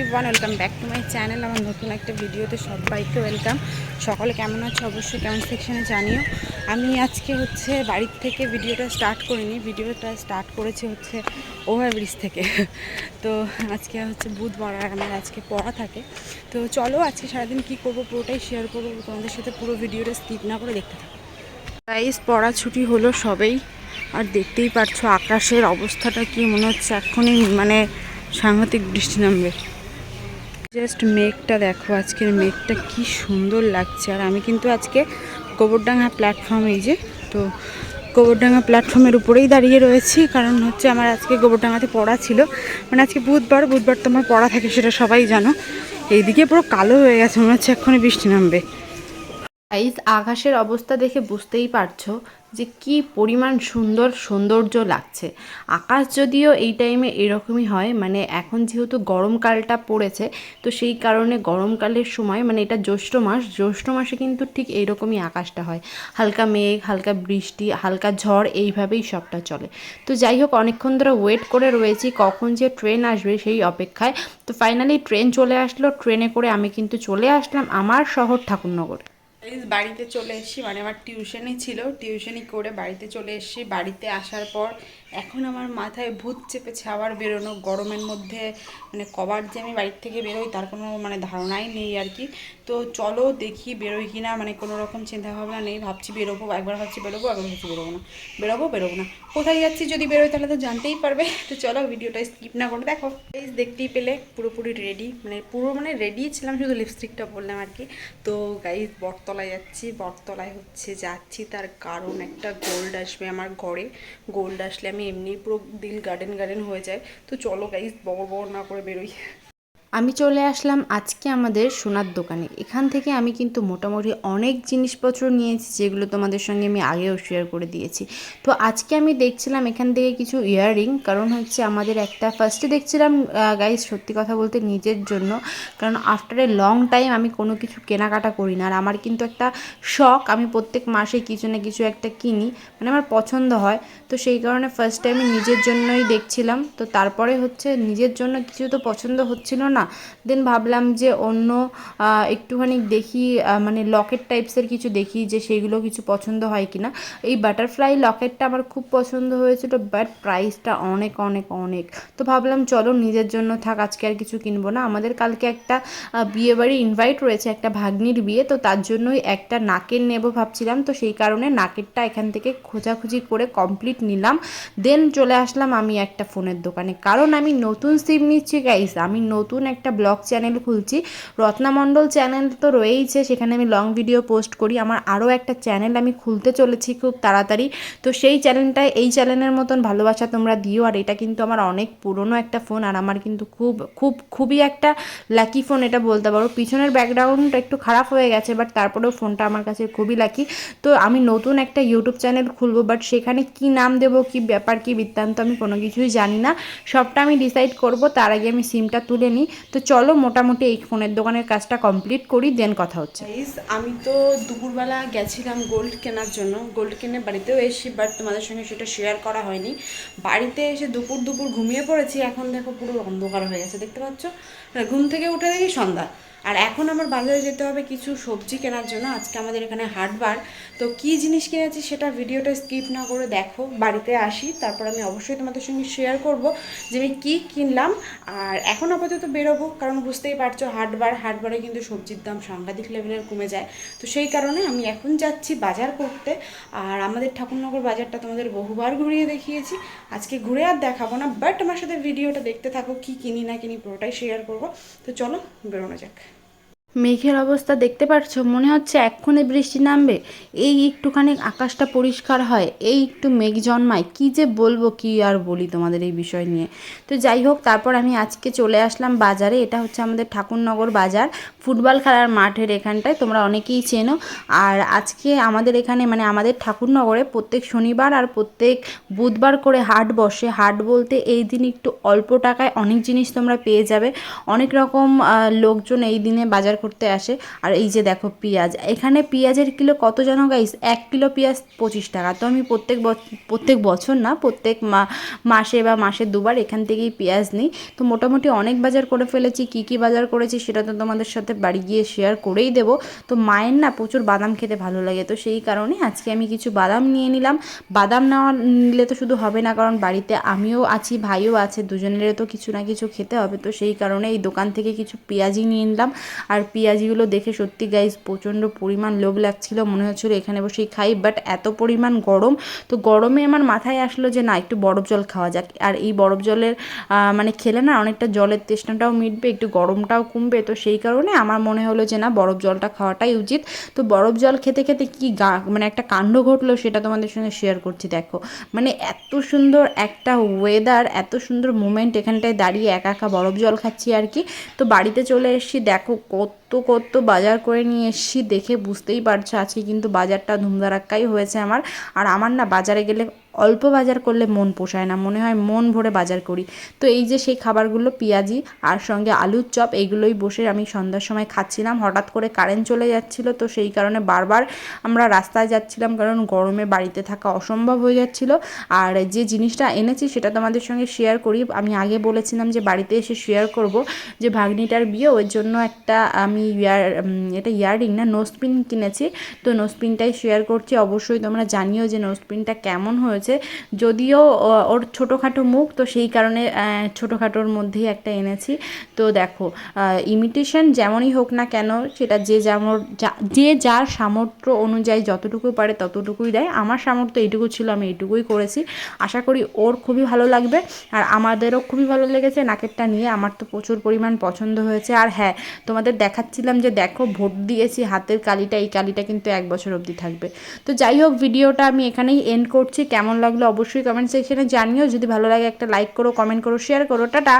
Everyone welcome back to my channel আমার নতুন একটা ভিডিওতে সবাইকে ওয়েলকাম সকলে কেমন আছে অবশ্যই কেমন সেকশানে জানিও। আমি আজকে হচ্ছে বাড়ির থেকে ভিডিওটা স্টার্ট করিনি। ভিডিওটা স্টার্ট করেছি হচ্ছে ওভারব্রিজ থেকে। তো আজকে হচ্ছে বুধবার আর আমার আজকে পড়া থাকে। তো চলো আজকে সারাদিন কী করব পুরোটাই শেয়ার করব। তোমাদের সাথে পুরো ভিডিওটা স্কিপ না করে দেখতে থাকো। গাইস পড়া ছুটি হলো সবেই। আর দেখতেই পারছ আকাশের অবস্থাটা কি মনে হচ্ছে। এখনই মানে সাংঘাতিক বৃষ্টি নামবে। জাস্ট মেঘটা দেখো, আজকের মেঘটা কি সুন্দর লাগছে। আর আমি কিন্তু আজকে গোবরডাঙ্গা প্ল্যাটফর্ম এই যে, তো গোবরডাঙ্গা প্ল্যাটফর্মের উপরেই দাঁড়িয়ে রয়েছি। কারণ হচ্ছে আমার আজকে গোবরডাঙ্গাতে পড়া ছিল। মানে আজকে বুধবার বুধবার তো আমার পড়া থাকে সেটা সবাই জানো। এইদিকে পুরো কালো হয়ে গেছে, মনে হচ্ছে এক্ষুনি বৃষ্টি নামবে। গাইজ আকাশের অবস্থা দেখে বুঝতেই পারছ যে কি পরিমাণ সুন্দর সৌন্দর্য লাগছে। আকাশ যদিও এই টাইমে এরকমই হয় মানে এখন যেহেতু গরমকালটা পড়েছে, তো সেই কারণে গরমকালের সময় মানে এটা জ্যৈষ্ঠ মাস, জ্যৈষ্ঠ মাসে কিন্তু ঠিক এইরকমই আকাশটা হয়। হালকা মেঘ, হালকা বৃষ্টি, হালকা ঝড়, এইভাবেই সবটা চলে। তো যাই হোক, অনেকক্ষণ ধরে ওয়েট করে রয়েছি কখন যে ট্রেন আসবে সেই অপেক্ষায়। তো ফাইনালি ট্রেন চলে আসলো ট্রেনে করে আমি কিন্তু চলে আসলাম আমার শহর ঠাকুরনগর। বাড়িতে চলে এসেছি। মানে আমার টিউশনই ছিল। টিউশনই করে বাড়িতে চলে এসেছি। বাড়িতে আসার পর এখন আমার মাথায় ভূত চেপেছে আবার বেরোনো, গরমের মধ্যে মানে কবার যে আমি বাড়ির থেকে বেরোই তার কোনো মানে ধারণাই নেই আর কি। তো চলো দেখি বেরোই কি না মানে কোনো রকম চিন্তাভাবনা নেই, ভাবছি বেরোবো, একবার ভাবছি বেরোবো, একবার ভাবছি বেরোবো না। বেরোবো বেরোবো না। কোথায় যাচ্ছি যদি বেরোই তাহলে তো জানতেই পারবে। তো চলো ভিডিওটা স্কিপ না করে দেখো। এই দেখতেই পেলে পুরোপুরি রেডি মানে পুরো মানে রেডি ছিলাম, শুধু লিপস্টিকটা বললাম আর কি। তো গাইজ বটতলায় যাচ্ছি, বটতলায় হচ্ছে যাচ্ছি, তার কারণ একটা গোল্ড আসবে আমার ঘরে। গোল্ড আসলে আমি এমনি পুরো দিন গার্ডেন গার্ডেন হয়ে যায়। তো চলো গাইজ বড় বড় না করে বেরোই। আমি চলে আসলাম আজকে আমাদের সোনার দোকানে। এখান থেকে আমি কিন্তু মোটামুটি অনেক জিনিসপত্র নিয়েছি যেগুলো তোমাদের সঙ্গে আমি আগেও শেয়ার করে দিয়েছি। তো আজকে আমি দেখছিলাম এখান থেকে কিছু ইয়াররিং কারণ হচ্ছে আমাদের একটা ফার্স্টে দেখছিলাম গাইজ সত্যি কথা বলতে নিজের জন্য। কারণ আফটার এ লং টাইম আমি কোনো কিছু কেনাকাটা করি না। আর আমার কিন্তু একটা শখ, আমি প্রত্যেক মাসে কিছু না কিছু একটা কিনি মানে আমার পছন্দ হয়। তো সেই কারণে ফার্স্ট টাইম নিজের জন্যই দেখছিলাম। তো তারপরে হচ্ছে নিজের জন্য কিছু তো পছন্দ হচ্ছিল না। দেন ভাবলাম যে অন্য একটুখানি দেখি মানে লকেট টাইপসের কিছু দেখি যে সেগুলো কিছু পছন্দ হয় কিনা। এই বাটারফ্লাই লকেটটা আমার খুব পছন্দ হয়েছিল বাট প্রাইসটা অনেক অনেক অনেক। তো ভাবলাম চলো নিজের জন্য থাক, আজকে আর কিছু কিনবো না। আমাদের কালকে একটা বিয়ে বাড়ি ইনভাইট রয়েছে, একটা ভাগ্নির বিয়ে, তো তার জন্যই একটা নাকের নেব ভাবছিলাম। তো সেই কারণে নাকেরটা এখান থেকে খোঁজাখুঁজি করে কমপ্লিট নিলাম। দেন চলে আসলাম আমি একটা ফোনের দোকানে। কারণ আমি নতুন সিম নিচ্ছি গাইস আমি নতুন একটা ব্লগ চ্যানেল খুলছি। রত্নামণ্ডল চ্যানেল তো রয়েইছে, সেখানে আমি লং ভিডিও পোস্ট করি। আমার আরও একটা চ্যানেল আমি খুলতে চলেছি খুব তাড়াতাড়ি। তো সেই চ্যানেলটায়, এই চ্যানেলের মতন ভালোবাসা তোমরা দিও। আর এটা কিন্তু আমার অনেক পুরনো একটা ফোন আর আমার কিন্তু খুব খুব, খুবই একটা লাকি ফোন এটা বলতে পারো। পিছনের ব্যাকগ্রাউন্ডটা একটু খারাপ হয়ে গেছে বাট তারপরেও ফোনটা আমার কাছে খুবই লাকি তো আমি নতুন একটা ইউটিউব চ্যানেল খুলবো বাট সেখানে কি নাম দেবো, কি ব্যাপার, কি বৃত্তান্ত, আমি কোনো কিছুই জানি না। সবটা আমি ডিসাইড করব, তার আগে আমি সিমটা তুলে নিই। তো চলো মোটামুটি এই ফোনের দোকানের কাজটা কমপ্লিট করি দেন কথা হচ্ছে। আমি তো দুপুরবেলা গেছিলাম গোল্ড কেনার জন্য। গোল্ড কিনে বাড়িতেও এসেছি বাট তোমাদের সঙ্গে সেটা শেয়ার করা হয়নি। বাড়িতে এসে দুপুর দুপুর ঘুমিয়ে পড়েছি, এখন দেখো পুরো অন্ধকার হয়ে গেছে, দেখতে পাচ্ছ? ঘুম থেকে উঠে দেখি সন্ধ্যা। আর এখন আমার বাজারে যেতে হবে কিছু সবজি কেনার জন্য, আজকে আমাদের এখানে হাটবার তো কি জিনিস কিনেছি সেটা ভিডিওটা স্কিপ না করে দেখো, বাড়িতে আসি, তারপর আমি অবশ্যই তোমাদের সঙ্গে শেয়ার করব যে আমি কী কিনলাম। আর এখন আপাতত বেরোবো, কারণ বুঝতেই পারছ হাটবার, হাটবারে কিন্তু সবজির দাম সাংঘাতিক লেভেলের কমে যায়। তো সেই কারণে আমি এখন যাচ্ছি বাজার করতে। আর আমাদের ঠাকুরনগর বাজারটা তোমাদের বহুবার ঘুরিয়ে দেখিয়েছি। আজকে ঘুরে আর দেখাবো না বাট আমার সাথে ভিডিওটা দেখতে থাকো, কি কিনি না কিনি পুরোটাই শেয়ার করব। তো চলো বেরোনো যাক। মেঘের অবস্থা দেখতে পাচ্ছ মনে হচ্ছে এক্ষুনি বৃষ্টি নামবে। এই একটুখানি আকাশটা পরিষ্কার হয়, এই একটু মেঘ জন্মায়। কি যে বলব, কি আর বলি তোমাদের এই বিষয় নিয়ে। তো যাই হোক, তারপর আমি আজকে চলে আসলাম বাজারে। এটা হচ্ছে আমাদের ঠাকুরনগর বাজার, ফুটবল খেলার মাঠের এখানটায়। তোমরা অনেকেই চেনো। আর আজকে আমাদের এখানে মানে আমাদের ঠাকুরনগরে প্রত্যেক শনিবার আর প্রত্যেক বুধবার করে হাট বসে। হাট বলতে এই দিন একটু অল্প টাকায় অনেক জিনিস তোমরা পেয়ে যাবে। অনেক রকম লোকজন এই দিনে বাজার করতে আসে। আর এই যে দেখো পেঁয়াজ, এখানে পেঁয়াজের কিলো কত জানো গাইস এক কিলো পেঁয়াজ পঁচিশ টাকা। তো আমি প্রত্যেক প্রত্যেক বছর না, প্রত্যেক মাসে বা মাসে দুবার এখান থেকেই পেঁয়াজ নিই। তো মোটামুটি অনেক বাজার করে ফেলেছি, কী কী বাজার করেছি সেটা তো তোমাদের সাথে বাড়ি গিয়ে শেয়ার করেই দেবো। তো মায়ের না প্রচুর বাদাম খেতে ভালো লাগে। তো সেই কারণে আজকে আমি কিছু বাদাম নিয়ে নিলাম। বাদাম নেওয়া নিলে তো শুধু হবে না, কারণ বাড়িতে আমিও আছি, ভাইও আছে দুজনের তো কিছু না কিছু খেতে হবে। তো সেই কারণে এই দোকান থেকে কিছু পেঁয়াজি নিয়ে নিলাম। আর পেঁয়াজিগুলো দেখে সত্যি গাইজ প্রচণ্ড পরিমাণ লোভ লাগছিল, মনে হচ্ছিল এখানে বসেই খাই বাট এত পরিমাণ গরম, তো গরমে আমার মাথায় আসলো যে না, একটু বরফ জল খাওয়া যাক। আর এই বরফ জলের মানে খেলে না অনেকটা জলের তেষ্টাটাও মিটবে, একটু গরমটাও কমবে, তো সেই কারণে আমার মনে হলো যে না, বরফ জলটা খাওয়াটাই উচিত। তো বরফ জল খেতে খেতে কি গা মানে একটা কাণ্ড ঘটলো সেটা তোমাদের সঙ্গে শেয়ার করছি, দেখো। মানে এত সুন্দর একটা ওয়েদার এত সুন্দর মুমেন্ট এখানটায় দাঁড়িয়ে একা একা বরফ জল খাচ্ছি আর কি। তো বাড়িতে চলে এসেছি, দেখো কত কত বাজার করে নিয়ে এসেছি, দেখে বুঝতেই পারছ আজকে কিন্তু বাজারটা ধুমধারাক্কাই হয়েছে আমার। আর আমার না বাজারে গেলে অল্প বাজার করলে মন পোষায় না, মনে হয় মন ভরে বাজার করি। তো এই যে সেই খাবারগুলো, পেঁয়াজি আর সঙ্গে আলুর চপ, এইগুলোই বসে আমি সন্ধ্যার সময় খাচ্ছিলাম। হঠাৎ করে কারেন্ট চলে যাচ্ছিল, তো সেই কারণে বারবার আমরা রাস্তায় যাচ্ছিলাম কারণ গরমে বাড়িতে থাকা অসম্ভব হয়ে যাচ্ছিল। আর যে জিনিসটা এনেছি সেটা তোমাদের সঙ্গে শেয়ার করি। আমি আগে বলেছিলাম যে বাড়িতে এসে শেয়ার করব যে ভাগ্নিটার বিয়ে, ওর জন্য একটা আমি ইয়ার এটা ইয়াররিং না নোসপিন কিনেছি। তো নোসপিনটাই শেয়ার করছি। অবশ্যই তোমরা জানিও যে নোসপিনটা কেমন হয়েছে। যদিও ওর ছোটোখাটো মুখ, তো সেই কারণে ছোটোখাটোর মধ্যেই একটা এনেছি। তো দেখো ইমিটেশন যেমনই হোক না কেন, সেটা যে যেমন যা- যার সামর্থ্য অনুযায়ী যতটুকু পারে ততটুকুই দেয়। আমার সামর্থ্য এইটুকু ছিল, আমি এইটুকুই করেছি। আশা করি ওর খুবই ভালো লাগবে। আর আমাদেরও খুবই ভালো লেগেছে। নাকেরটা নিয়ে আমার তো প্রচুর পরিমাণ পছন্দ হয়েছে। আর হ্যাঁ তোমাদের দেখাচ্ছিলাম যে দেখো, ভোট দিয়েছি, হাতের কালিটা, এই কালিটা কিন্তু এক বছর অবধি থাকবে। তো যাই হোক, ভিডিওটা আমি এখানেই এন্ড করছি। কেমন লাগল অবশ্যই কমেন্ট সেকশনে জানিও। যদি ভালো লাগে একটা লাইক করো কমেন্ট করো শেয়ার করো। টাটা!